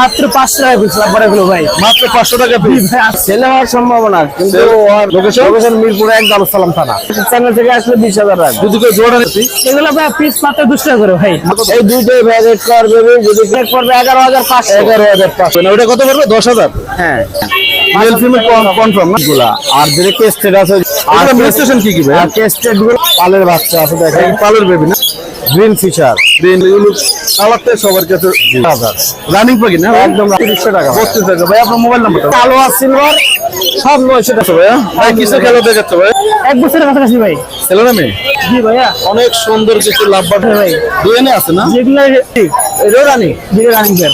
মাত্র পাঁচশো টাকা পিস ভাই। মাত্র পাঁচশো টাকা পিস ছেলে হওয়ার সম্ভাবনা কিন্তু লোকেশন মিরপুর এক দারুসালাম থানা। চ্যানেল থেকে আসলে বিশ হাজার টাকা। যদি কেউ জোড়া এগুলো ভাই পিস মাত্র দুশো টাকা করে ভাই। এই দুইটাই ভাই রেট করবে যদি রেট করবে এগারো হাজার পাঁচশো। এগারো হাজার পাঁচশো। না ওটা কত পড়বে? দশ হাজার? হ্যাঁ। কনফার্ম না? গুলা আর আছে আর কি কি ভাই? আর কেস্টেডগুলো পালের বাচ্চা আছে দেখেন। পালের বেবি না? গ্রিন ফিশার গ্রিন এগুলো কালারটা সবার কাছে রানিং পাখি না? একদম তিরিশশো টাকা। বত্রিশ টাকা। ভাই আপনার মোবাইল নাম্বার কালো আর সিলভার সব নয়শো টাকা ভাইয়া। ভাই কিসের খেলা দেখাচ্ছে ভাই। এক বছরের কাছাকাছি ভাই। ছেলে না মেয়ে? জি ভাইয়া। অনেক সুন্দর কিছু লাভ হ্যাঁ ভাই। ডিএনএ আছে না? যেগুলো ঠিক এটাও রানি? যেটা রানিং স্যার।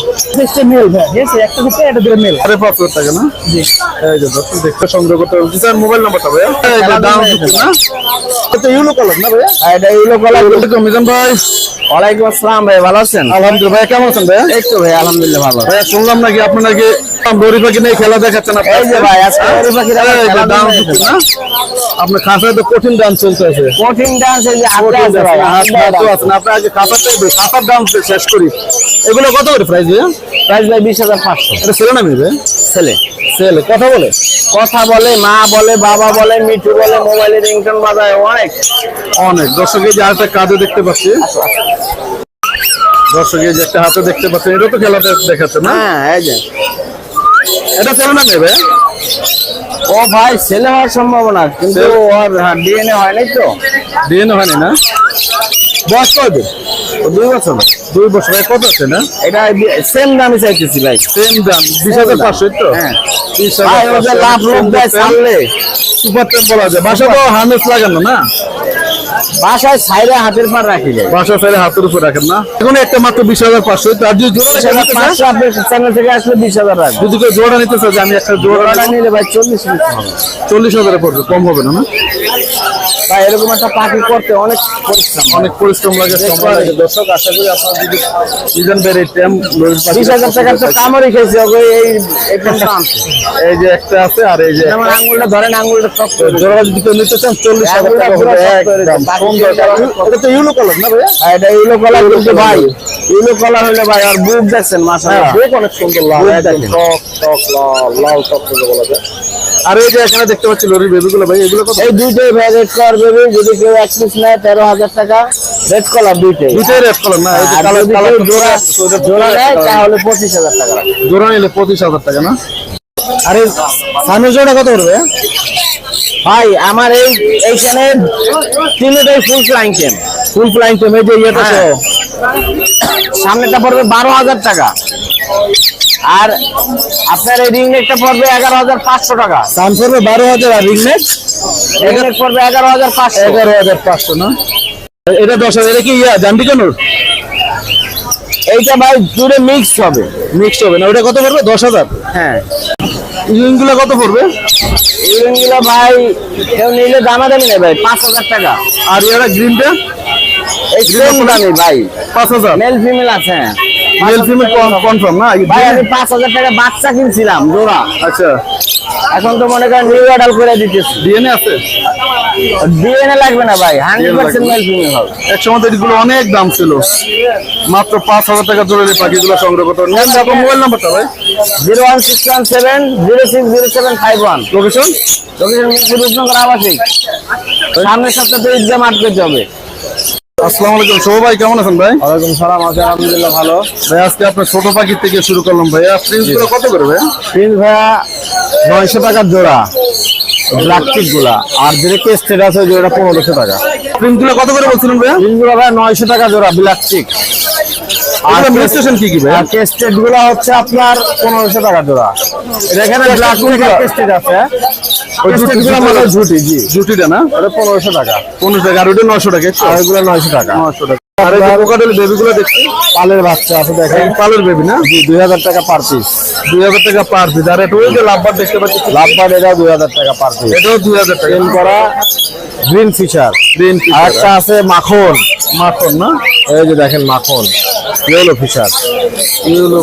মেল ভাই ঠিক আছে? একটা এটা মেল। সাড়ে পাঁচ হাজার টাকা না? জি। এই যে দর্শক দেখতে সংগ্রহ করতে হবে। স্যার মোবাইল নাম্বারটা ভাইয়া। এই যে দাম দিচ্ছে না। এটা ইউলো কালার না ভাইয়া? আর এটা ইউলো কালার ওয়ালাইকুম মিজান ভাই? ওয়ালাইকুম আসসালাম ভাই ভালো আছেন? আলহামদুলিল্লাহ ভাইয়া কেমন আছেন ভাইয়া? এই তো ভাই আলহামদুলিল্লাহ ভালো। ভাইয়া শুনলাম নাকি আপনি নাকি পাখি নিয়ে খেলা দেখাচ্ছেন আপনার খাঁচায় তো কঠিন ডান্স কঠিন আছে দাম, ভাই হাত হাতেও আছে না। আপনি আগে খাঁচাটাই খাঁচার দাম শেষ করি এগুলো কত করে প্রাইস ভাইয়া? প্রাইস ভাই বিশ হাজার পাঁচশো। এটা ছেলে না মেয়ে ভাই? ছেলে। ছেলে কথা বলে? কথা বলে মা বলে বাবা বলে মিঠু বলে মোবাইলে রিংটন বাজায় অনেক। অনেক। দর্শকের যে আরেকটা কাজে দেখতে পাচ্ছি। দর্শকের যে একটা হাতে দেখতে পাচ্ছেন এটা তো খেলাতে দেখাচ্ছে না? হ্যাঁ এই যে। এটা ছেলে না ভাই? ও ভাই ছেলে হওয়ার সম্ভাবনা কিন্তু ওর ডিএনএ হয় নাই তো। ডিএনএ হয়নি না? বয়স কত দুই বছর। দুই বছর। কত আছে না? এটা সেম দামই চাইতেছি ভাই। সেম দাম। বিশ হাজার পাঁচশো তো? হ্যাঁ। বিশ হাজার লাভ লোক দেয় ছাড়লে। সুপার টেম বলা যায়। বাসা তো হার্নেস লাগানো না? বাসায় সাইরে হাতের পার রাখি যায়। বাসায় সাইরে হাতের উপর রাখেন না? এখন একটা মাত্র বিশ হাজার পাঁচশো। তার যদি জোড়া পাঁচশো আপনার চ্যানেল থেকে আসলে বিশ হাজার রাখবে যদি কেউ জোড়া নিতে চাই আমি একটা জোড়া নিলে ভাই চল্লিশ হবে চল্লিশ হাজারে পড়বে কম হবে না? ভাই এরকম একটা পাখি করতে অনেক পরিশ্রম অনেক পরিশ্রম লাগে সময় লাগে দর্শক আশা করি আপনার যদি সিজন এই টেম বিশ হাজার টাকার তো কামড়ই খেয়েছি এই এই যে একটা আছে আর এই যে আঙুলটা ধরেন আঙুলটা করে জোড়া যদি কেউ নিতে চান চল্লিশ হাজার টাকা হবে। একদম। এটা তো ইউলো কালার না ভাইয়া? আর এটা ইউলো কালার কিন্তু ভাই ইউলো কালার হলে ভাই আর বুক দেখছেন মাশাআল্লাহ। বেশ অনেক সুন্দর লাল বুক। টক টক লাল লাল টক বলা যায়। আর এই যে এখানে দেখতে পাচ্ছি লরির বেবিগুলো ভাই এগুলো কত? এই দুইটাই ভাই রেড কালার বেবি যদি কেউ এক পিস নেয় তেরো হাজার টাকা। রেড কালার দুইটাই। দুইটাই রেড কালার না? এই যে কালার কালার জোড়া জোড়া নেয় তাহলে পঁচিশ হাজার টাকা জোড়া নিলে পঁচিশ হাজার টাকা না? আরে সামনের জোড়া কত পড়বে? ভাই আমার এই এইখানে তিনটাই ফুল ফ্লাইং টেম ফুল ফ্লাইং টেম এই যে ইয়েটা হ্যাঁ। সামনেটা পড়বে বারো হাজার টাকা। আর আপনার এই রিং নেকটা পড়বে এগারো হাজার পাঁচশো টাকা। দাম পড়বে বারো হাজার আর রিং নেক পড়বে এগারো হাজার পাঁচশো। এগারো হাজার পাঁচশো না? এটা দশ হাজার এটা কি ইয়া জান্ডি কানুর? এইটা ভাই জুড়ে মিক্স হবে। মিক্সড হবে না ওটা কত পড়বে? দশ হাজার? হ্যাঁ। ইউরিনগুলো কত পড়বে? এই ভাই কেউ নিলে দামাদামি নেই ভাই পাঁচ হাজার টাকা। আর ইয়ারা গ্রিনটা এই সেম দামি ভাই। পাঁচ হাজার। মেল ফিমেল আছে হ্যাঁ। মেল ফিমেল কনফার্ম না? ভাই আমি পাঁচ হাজার টাকা বাচ্চা কিনছিলাম জোড়া। আচ্ছা। এখন তো মনে করেন নিউ অর্ডার করে দিতেছি। ডিএনএ আছে? ডিএনএ লাগবে না ভাই হান্ড্রেড পার্সেন্ট মেল ফিমেল হবে। এক সময় তো এগুলো অনেক দাম ছিল। মাত্র পাঁচ হাজার টাকা জোরে এই পাখিগুলো সংগ্রহ করতে নেন আপনার মোবাইল নাম্বারটা ভাই। Zero one six one seven zero six zero seven five one. Location location Mirpur Rupnagar আবাসিক। সামনের সপ্তাহে মাঠ পেতে হবে। আসসালামু আলাইকুম। শোভ ভাই কেমন আছেন ভাই? ওয়ালাইকুম সালাম আছে আলহামদুলিল্লাহ ভালো। ভাই আজকে আপনার ছোট পাখি থেকে শুরু করলাম ভাইয়া প্রিন্সগুলো কত করে ভাই? প্রিন্স ভাইয়া নয়শো টাকার জোড়া। ব্ল্যাকগুলা। আর যেটা কেস্টেড আছে জোড়া পনেরোশো টাকা। প্রিন্সগুলো কত করে বলছিলেন ভাই? প্রিন্সগুলো ভাই নয়শো টাকা জোড়া ব্ল্যাক চিক আর কি কি ভাই? গুলো হচ্ছে আপনার পনেরোশো টাকা জোড়া। এটা এখানে ব্ল্যাক আছে। ওই গুলো ঝুটি জি। না? ওটা টাকা। পনেরো টাকা আর ওইটা নশো টাকা আর টাকা। নশো টাকা। আর এই কোকাটেল বেবিগুলো দেখছি। পালের বাচ্চা আছে দেখেন। পালের বেবি না? জি টাকা পার পিস দুই হাজার টাকা পার পিস আর এটা ওই যে লাভবার দেখতে পাচ্ছি। লাভবার এটা টাকা পার পিস এটাও দুই হাজার টাকা। ট্রেন করা গ্রিন ফিশার গ্রিন আর একটা আছে মাখন। মাখন না? এই যে দেখেন মাখন। ইয়েলো ফিশার ইউলো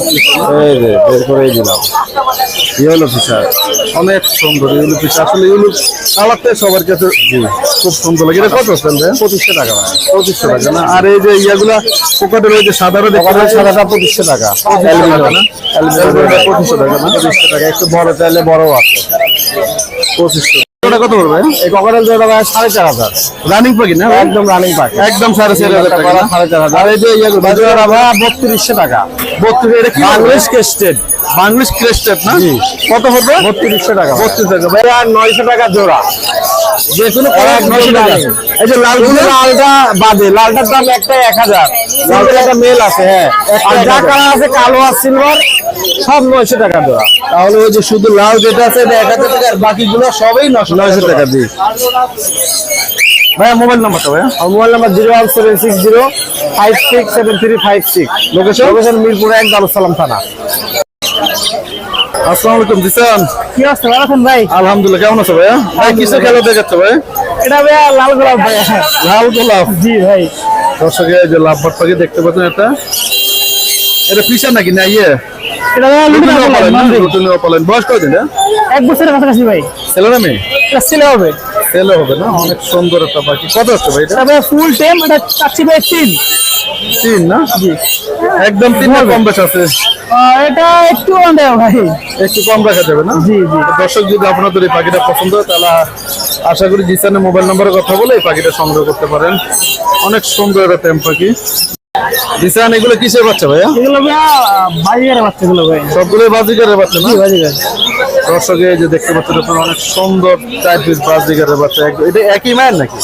এই যে বের করেই দিলাম। ইয়েলো ফিশার অনেক সুন্দর ইউলো পিস আসলে ইউলো কালারটা সবার কাছে খুব সুন্দর লাগে। এটা কত পঁচিশশো টাকা ভাই। পঁচিশশো টাকা না? আর এই যে ইয়াগুলা পোকাটের ওই যে সাদারও দেখতে সাদাটা পঁচিশশো টাকা। পঁচিশশো টাকা না? পঁচিশশো টাকা একটু বড় চাইলে বড় আছে। পঁচিশশো ওটা কত পড়বে? এই ককরেল জোড়া ভাই সাড়ে চার হাজার। রানিং পাখি না? একদম রানিং পাখি একদম সাড়ে চার হাজার টাকা সাড়ে চার হাজার। আর এই যে ইয়াগুলো ভাই বত্রিশশো টাকা। বত্রিশ বাংলাদেশ কেস্টেড বাংলিশ ক্রেস্টেড না? কত হবে? বত্রিশশো টাকা। বত্রিশ টাকা। ভাই আর নয়শো টাকা জোড়া। যে কোনো নয়শো টাকা। এই যে লালগুলো লালটা বাদে লালটার দাম একটাই এক হাজার। লালটার একটা মেল আছে হ্যাঁ। আর যা কালার আছে কালো আর সিলভার সব নয়শো টাকা জোড়া। তাহলে ওই যে শুধু লাল যেটা আছে এটা এক হাজার টাকা আর বাকিগুলো সবই নশো নয়শো টাকা দিই ভাইয়া মোবাইল নাম্বারটা ভাইয়া mobile number zero one seven six zero five six seven three five six. Location location Mirpur এক দারুসালাম থানা। আসসালামু আলাইকুম দিসান কি অবস্থা? ভালো আছেন ভাই? আলহামদুলিল্লাহ কেমন আছো ভাইয়া? ভাই কিসের খেলা দেখাচ্ছ ভাই? এটা ভাইয়া লাল গোলাপ ভাই লাল গোলাপ? জি ভাই। দর্শকে এই যে লাভ পাখি দেখতে পাচ্ছেন এটা? এটা ফিশার নাকি? না ইয়ে? এটা ভাইয়া লুটিনা। পালেন বয়স এটা? এক বছরের কাছাকাছি ভাই। ছেলে না মেয়ে? এটা ছেলে হবে। ছেলে হবে না? অনেক সুন্দর একটা পাখি। কত আছে ভাই এটা? ভাইয়া ফুল টাইম এটা চাচ্ছি ভাই তিন। তিন না? জি। একদম তিন না কম বেশ আছে। এটা একটু দেয় ভাই। একটু কম রাখা যাবে না? জি জি। দর্শক যদি আপনাদের এই পাখিটা পছন্দ হয় তাহলে আশা করি জিসানের মোবাইল নম্বরে কথা বলে এই পাখিটা সংগ্রহ করতে পারেন। অনেক সুন্দর একটা টেম পাখি। জিসান এগুলো কিসের বাচ্চা ভাইয়া? এগুলো ভাইয়া বাজিগারের বাচ্চাগুলো ভাই। সবগুলো বাজিকারের বাচ্চা না? বাজিগার দর্শকে এই যে দেখতে পাচ্ছেন আপনারা অনেক সুন্দর চার পিস বাজিকারের বাচ্চা। এটা একই মায়ের নাকি?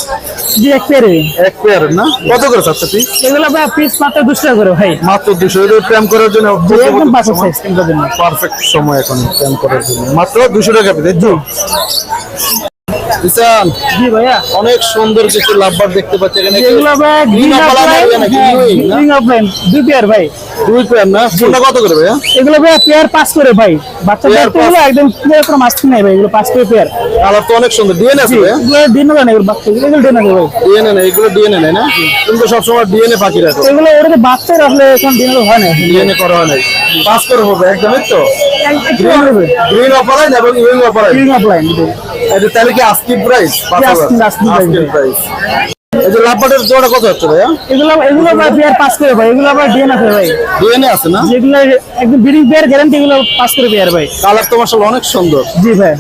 জি এক পেয়ারে এক পেয়ারের না? কত করে পিস এগুলো পিস মাত্র দুশো টাকা করে ভাই। মাত্র দুশো। এটা প্রেম করার জন্য একদম পারফেক্ট সময় এখন প্রেম করার জন্য। মাত্র দুশো টাকা পিস জি। জিসান জি ভাইয়া। অনেক সুন্দর কিছু লাভবার দেখতে পাচ্ছি এখানে। এগুলো ভাই গ্রিন না? গ্রিন আপলাইন দুই পেয়ার ভাই। দুই পেয়ার না? কোনটা কত করে ভাইয়া? এগুলো ভাইয়া পেয়ার পাস করে ভাই। বাচ্চা Pair দেখতে হলো একদম ক্লিয়ার কোনো মাস্ক নেই ভাই এগুলো পাস করে পেয়ার কালার তো অনেক সুন্দর। ডিএনএ আছে ভাইয়া? এগুলো ডিন না এগুলো বাচ্চা এগুলো ডিন ভাই। ডিএনএ না এগুলো ডিএনএ নেই না? কিন্তু সবসময় ডিএনএ পাখি রাখো এগুলো ওটা বাচ্চা রাখলে এখন ডিন হয় না। ডিএনএ করা হয় নাই। পাস করে হবে একদমই তো। গ্রিন অপারাইন এবং ইউইং অপারাইন গ্রিন আপলাইন এটা তাহলে কি আস্কি প্রাইস asking প্রাইস এই যে লাভবাটের জোড়া কত হচ্ছে ভাইয়া? এগুলো এগুলো ভাই পেয়ার পাস করে ভাই এগুলো আবার ডিএন আছে ভাই। ডিএনএ আছে না? যেগুলো একদম বিডিং পেয়ার গ্যারান্টি এগুলো পাস করে পেয়ার ভাই। কালার তো অনেক সুন্দর। জি ভাই।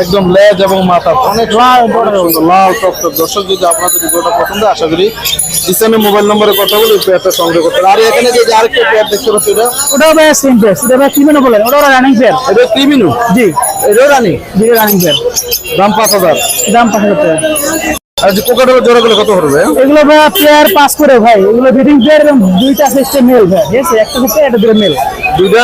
একদম লেজ এবং মাথা অনেক লাল লাল টকটক দর্শক যদি আপনাদের ভিডিওটা পছন্দ আশা করি ইসলামের মোবাইল নম্বরে কথা বলে পেয়ারটা সংগ্রহ করতে আর এখানে যে আরেকটা পেয়ার দেখতে পাচ্ছি ভাই সেম পেয়ার এটা ভাই বলেন ওটাও রানিং পেয়ার এটা ক্রিমিনু জি। এটাও রানি জি রানিং পেয়ার দাম পাঁচ হাজার। দাম পাঁচ হাজার আর যে কোকাটের জোড়াগুলো কত করবে এগুলো ভাই পেয়ার পাস করে ভাই। এগুলো পেয়ার এবং দুইটা সিস্টেম মেল ভাই ঠিক আছে? একটা হচ্ছে একটা দুটো মেল দুইটা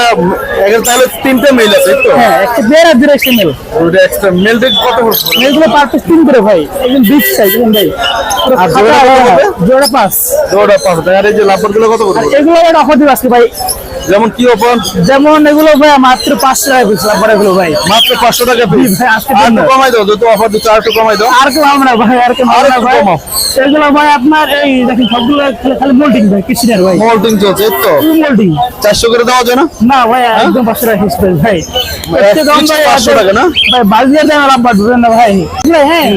এখানে তাহলে তিনটে মেল আছে তো? হ্যাঁ একটা পেয়ার আর দুটো একটা মেল দুইটা এক্সট্রা মেল থেকে কত করবে এগুলো পার পিস তিন করে ভাই একদম বিগ সাইজ একদম ভাই আর জোড়া কত হ্যাঁ, জোড়া পাস জোড়া হাজার আর এই যে লাভবারগুলো কত করবে এগুলো একটা অফার দিব আজকে ভাই। যেমন কি ওপেন যেমন এগুলো ভাই মাত্র পাঁচশো টাকা পিস লাভ এগুলো ভাই। মাত্র পাঁচশো টাকা পিস ভাই, আজকে আর একটু কমাই দাও যত অফার দিচ্ছে আর একটু কমাই দাও। আর কেউ আমরা ভাই আর আর আমরা একটু ভাই। এগুলো ভাই আপনার এই দেখেন সবগুলো খালি- খালি মোল্ডিং ভাই কিচেনের ভাই। মোল্ডিং চলছে তো। মোল্ডিং চারশো করে দেওয়া যায় না? না ভাই একদম পাঁচশো টাকা পিস ভাই ভাই। এক এর চেয়ে কম piece ভাই, 500 টাকা না? ভাই বাজিয়ে দেন লাভ বাড়বে না ভাই। হ্যাঁ।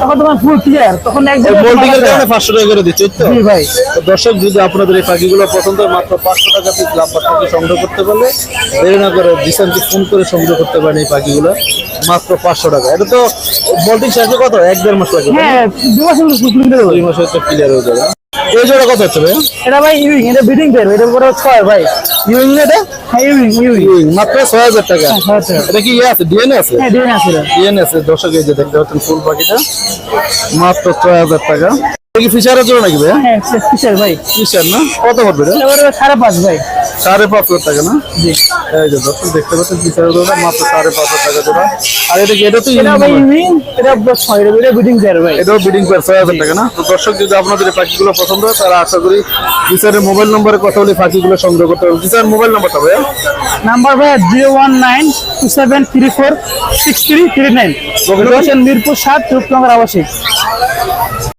তখন তোমার ফুল ক্লিয়ার তখন একদম মোল্ডিং এর কারণে পাঁচশো টাকা করে দিচ্ছে তো? জি ভাই। দর্শক যদি আপনাদের এই পাখিগুলো পছন্দ হয় মাত্র পাঁচশো টাকা পিস লাভবার পাখি সংগ্রহ করতে পারলে দেরি না করে ডিসেন্টকে ফোন করে সংগ্রহ করতে পারেন এই পাখিগুলো মাত্র পাঁচশো টাকা। এটা তো মোল্ডিং শেষে কত? এক দেড় মাস লাগে হ্যাঁ দু মাসের দুই মাসে তো ক্লিয়ার হয়ে যাবে। এই জোড়া কত হচ্ছে ভাই এটা ভাই ইউইং এটা বিডিং পেয়ার এটা পুরো ছয় ভাই। ইউইং এটা? হ্যাঁ ইউইং ইউইং। মাত্র ছয় হাজার টাকা। হ্যাঁ, ছয় হাজার টাকা। এটা কি ইয়ে আছে? ডিএনএ আছে? হ্যাঁ ডিএনএ আছে। ডিএনএ আছে দর্শক এই যে দেখতে পাচ্ছেন ফুল পাখিটা। মাত্র ছয় হাজার টাকা। কি ফিচারের জন্য নাকি ভাই হ্যাঁ কিসের ভাই। ফিচার না? কত এটা সাড়ে পাঁচ ভাই। সাড়ে পাঁচ হাজার টাকা না? জি। এই যে দর্শক দেখতে পাচ্ছেন জন্য মাত্র সাড়ে পাঁচ হাজার টাকা জোড়া। আর এটা কি এটা তো এটা ভাই ছয় এটা বিডিং পেয়ার ভাই। এটাও বিডিং পেয়ার ছয় হাজার টাকা না? তো দর্শক যদি আপনাদের এই পাখিগুলো পছন্দ হয় তারা আশা করি ফিচারের মোবাইল নম্বরে কথা বলে পাখিগুলো সংগ্রহ করতে হবে ফিচার মোবাইল নাম্বারটা ভাইয়া? নাম্বার ভাই zero one nine two seven three four six three three nine. Location Mirpur সাত রূপনগর আবাসিক।